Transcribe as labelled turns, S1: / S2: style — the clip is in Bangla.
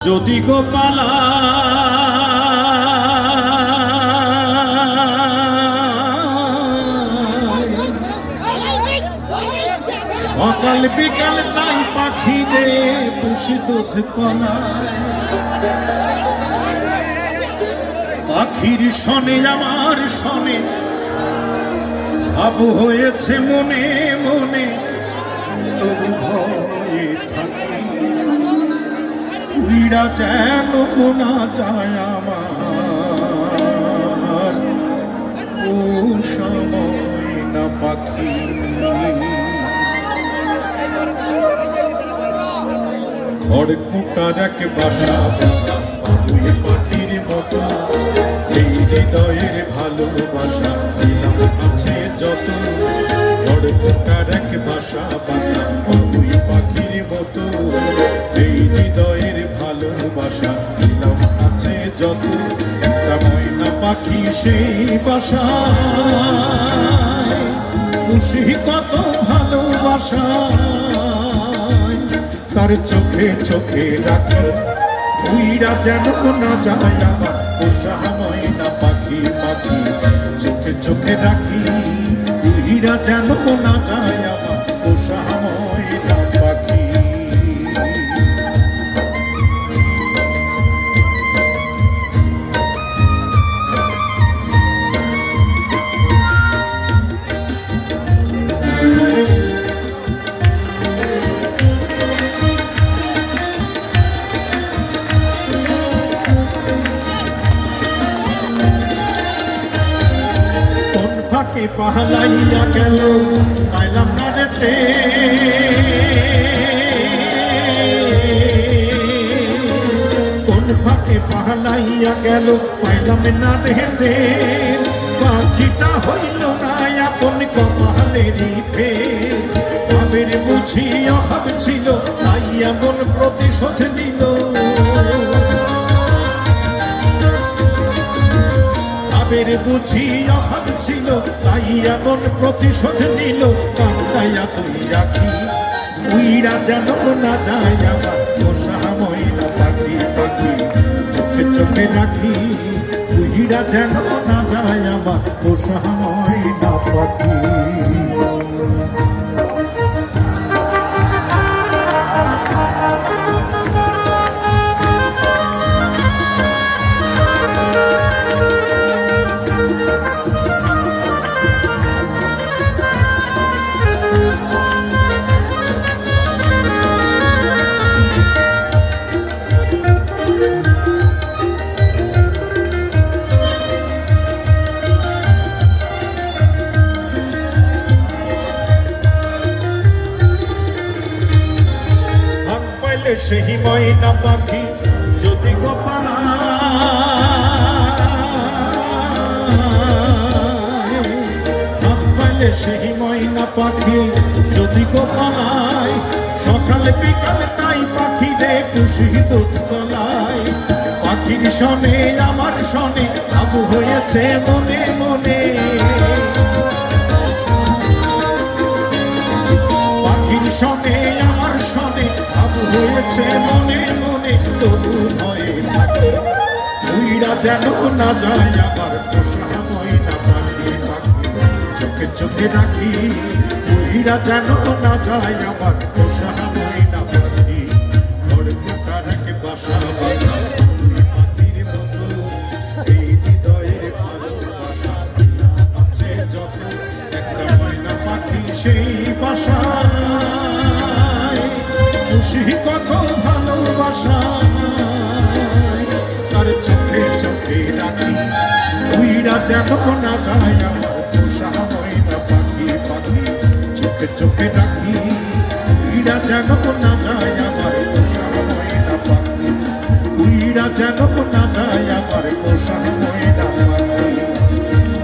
S1: যদি গোপালা সকাল বিকাল তাই পাখি রে পুষি দুধ কলায় পাখির শনে, আমার শনে, ভাব হয়েছে মনে মনে উইরা যেন না যায় আমার। ও সময় না পাখি। খড় কুটার এক বাসা তুই পাখির মতো। এই হৃদয়ের ভালোবাসা দিলাম ভালোবাসা, দিলাম আছে যত, একটা ময়না পাখি সেই বাসা খুশি কত ভালোবাসা, তার চোখে চোখে রাখি। উইরা যেন না যায় আমার পোষাময় না পাখি পাখি। চোখে চোখে রাখি উইরা যেন না যায় পাহালাইয়া গেল, পাইলাম না রে। কোন ফাঁকে পাহালাইয়া গেল, পাইলাম না রে। পাখিটা হইল না আপন কপালেরই ফের ভাবের বুঝি অভাব ছিল তাই এমন প্রতিশোধ নিল ভাবের বুঝি অভাব ছিল, তাই এমন প্রতিশোধ নিল, কান্দাইয়া তুই রাখি। উইরা যেন না যায় আমার পোষাময় না পাখি পাখি, চোখে চোখে রাখি। উইরা যেন না যায় আমার পোষাময় হাত সেই ময়না পাখি যদি গোপালা হাত সেই ময়না পাখি যদি গোপালায় সকালে বিকালে তাই পাখি রে খুশি দুধ গলায় পাখির শনে, আমার শনে, আবু হয়েছে মনে মনে। হয়েছে মনে মনে, তবু ভয়ে থাকে। উইরা যেন না যায় আমার পোষা ময়না পাখি পাখি চোখে চোখে রাখি উইরা যেন না যায় আমার পোষা ময়না পাখি ঘরে পোকার এক বাসা বাসা তুই পাখির খুশি কত ভালোবাসা তার চোখে চোখে রাখি। উইরা যেন না যায় আমার পোষা ময়না পাখি পাখি। চোখে চোখে রাখি। উইরা যেন না যায় আমার পোষা ময়না পাখি। উইরা যেন না যায় আমার পোষা